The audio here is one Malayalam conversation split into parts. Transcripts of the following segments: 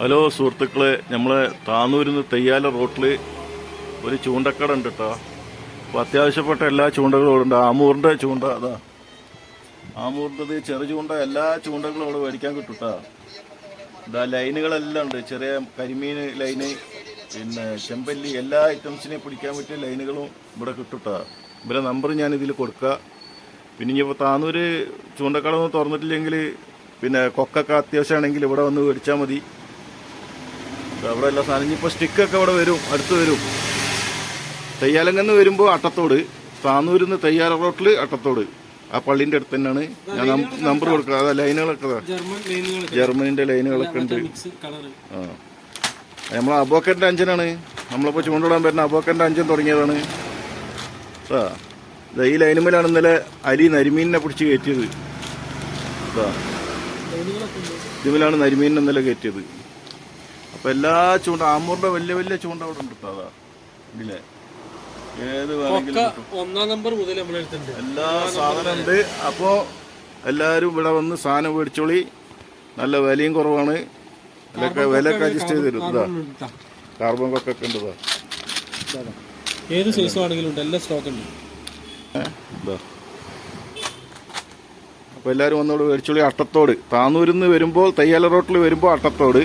ഹലോ സുഹൃത്തുക്കളെ നമ്മളെ താന്നൂരിന്ന് തെയ്യാല റോട്ടിൽ ഒരു ചൂണ്ടക്കട ഉണ്ട് കേട്ടോ അപ്പോൾ അത്യാവശ്യപ്പെട്ട എല്ലാ ചൂണ്ടകളും ഇവിടെ ഉണ്ട്. ആമൂറിന്റെ ചൂണ്ട അതാ. ആമൂറിന്റെത് ചെറു ചൂണ്ട എല്ലാ ചൂണ്ടകളും ഇവിടെ മേടിക്കാൻ കിട്ടും കേട്ടോ ഇതാ ലൈനുകളെല്ലാം ഉണ്ട്. ചെറിയ കരിമീൻ ലൈന് പിന്നെ ചെമ്പല്ലി എല്ലാ ഐറ്റംസിനെയും പിടിക്കാൻ പറ്റിയ ലൈനുകളും ഇവിടെ കിട്ടും കേട്ടോ ഇവരെ നമ്പർ ഞാൻ കൊടുക്കുക പിന്നെ ഇനിയിപ്പോൾ താന്നൂര് ചൂണ്ടക്കട ഒന്നും തുറന്നിട്ടില്ലെങ്കിൽ പിന്നെ കൊക്കൊക്കെ അത്യാവശ്യമാണെങ്കിൽ ഇവിടെ വന്ന് മേടിച്ചാൽ മതി. അവിടെ എല്ലാ സാധനം. ഇനിയിപ്പോൾ സ്റ്റിക്കൊക്കെ ഇവിടെ വരും അടുത്ത് വരും. തയ്യാലങ്ങന്ന് വരുമ്പോൾ അട്ടത്തോട് താന്നൂരിൽ നിന്ന് തെയ്യാല റോട്ടിൽ അട്ടത്തോട്. ആ പള്ളിന്റെ അടുത്ത് തന്നെയാണ്. ഞാൻ നമ്പർ കൊടുക്കുക അതാ ലൈനുകളൊക്കെ ജർമ്മനിന്റെ ലൈനുകളൊക്കെ ഉണ്ട്. ആ. നമ്മൾ അബോക്കറിന്റെ അഞ്ചനാണ്. നമ്മളിപ്പോൾ ചൂണ്ടിടാൻ പറ്റുന്ന അബോക്കറിന്റെ അഞ്ചൻ തുടങ്ങിയതാണ്. ആ ഈ ലൈനുമേലാണ് ഇന്നലെ അരി നരിമീനിനെ പിടിച്ച് കയറ്റിയത്. ഇതുമേലാണ് ഇതിലാണ് നരിമീനിനെ ഇന്നലെ കയറ്റിയത്. അപ്പൊ എല്ലാ ചൂണ്ട ആമൂറിന്റെ വലിയ വലിയ ചൂണ്ട അവിടെ ഉണ്ട് കേട്ടോ അതാ. ഇതിലെ. ഏത് വേണമെങ്കിലും ഒന്നാം നമ്പർ മുതൽ എല്ലാ സാധനം ഉണ്ട്. അപ്പോ എല്ലാരും ഇവിടെ വന്ന് സാധനം മേടിച്ചോളി. നല്ല വിലയും കുറവാണ്. വിലയൊക്കെ വിലയൊക്കെ അഡ്ജസ്റ്റ് ചെയ്ത് തരും. ഇതാ. കാർബൺ കൊക്കൊക്കെ ഉണ്ട് ഇതാ ഇതാ, ഇതാ. ഏത് സൈസ് ആണെങ്കിലും ഉണ്ട്. എല്ലാ സ്റ്റോക്ക് ഉണ്ട്. ഇതാ. അപ്പോൾ എല്ലാവരും വന്നോട് മേടിച്ചോളി. അട്ടത്തോട്. താന്നൂരിൽ വരുമ്പോൾ തയ്യാല റോട്ടിൽ വരുമ്പോൾ അട്ടത്തോട്.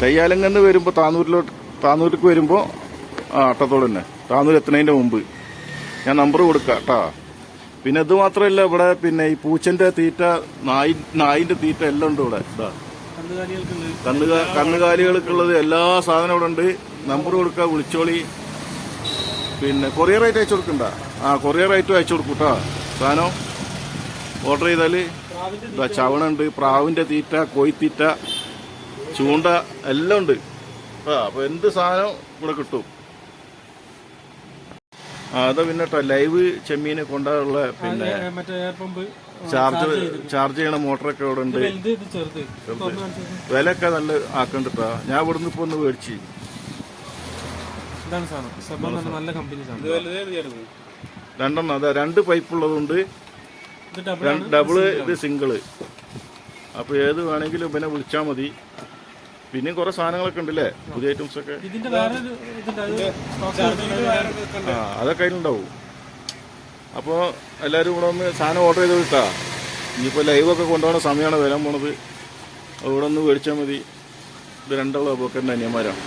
തയ്യാലങ്കന്ന് വരുമ്പോൾ താന്നൂരിലോട്ട് താന്നൂർക്ക് വരുമ്പോൾ ആ അട്ടത്തോട് തന്നെ താന്നൂർ എത്തുന്നതിന്റെ മുമ്പ്. ഞാൻ നമ്പർ കൊടുക്കാം കേട്ടാ പിന്നെ ഇത് മാത്രമല്ല ഇവിടെ പിന്നെ ഈ പൂച്ചന്റെ തീറ്റ നായി നായിന്റെ തീറ്റ എല്ലാം ഉണ്ട് ഇവിടെ. കന്നുകാലികൾക്കുള്ളത് കന്നുകാ കന്നുകാലികൾക്കുള്ളത് എല്ലാ സാധനവും ഇവിടെ ഉണ്ട്. നമ്പർ കൊടുക്കുക വിളിച്ചോളി. പിന്നെ കൊറിയർ ആയിട്ട് അയച്ചു കൊടുക്കണ്ട. ആ കൊറിയർ ആയിട്ടും അയച്ചു കൊടുക്കും കേട്ടോ സാധനം ഓർഡർ ചെയ്താൽ ചവണുണ്ട് പ്രാവിന്റെ തീറ്റ കോഴിത്തീറ്റ ചൂണ്ട എല്ലാം ഉണ്ട്. ആ അപ്പൊ എന്ത് സാധനം ഇവിടെ കിട്ടും? അത് പിന്നെ ലൈവ് ചെമ്മീനെ കൊണ്ടുള്ള പിന്നെ ഏ, മറ്റേ എയർ പമ്പ് ചാർജ് ചാർജ് ചെയ്യണ മോട്ടറൊക്കെ ഇവിടെ ഉണ്ട്. വിലയൊക്കെ നല്ല ആക്കണ്ടിട്ടാ ഞാൻ ഇവിടുന്ന് ഇപ്പൊ ഒന്ന് മേടിച്ച്. സാധനം? സെബൻ നല്ല കമ്പനി സാധനം. രണ്ടെണ്ണം അതാ രണ്ട് പൈപ്പ് ഉള്ളതുകൊണ്ട് ഡബിൾ ഇത് സിംഗിൾ അപ്പൊ ഏത് വേണമെങ്കിലും പിന്നെ വിളിച്ചാൽ മതി. പിന്നെയും കുറെ സാധനങ്ങളൊക്കെ ഉണ്ടല്ലേ? പുതിയ ഐറ്റംസ് ഒക്കെ. ആ അതൊക്കെ അതിലുണ്ടാവും. അപ്പോൾ എല്ലാവരും ഇവിടെ ഒന്ന് സാധനം ഓർഡർ ചെയ്ത് വിട്ടാ. ഇനിയിപ്പോൾ ലൈവൊക്കെ കൊണ്ടുപോകുന്ന സമയമാണ് വരാൻ പോണത്. ഇവിടെ ഒന്ന് മേടിച്ചാൽ മതി. ഇത് രണ്ടുള്ള പോക്കറ്റിന്റെ അനിയന്മാരാണ്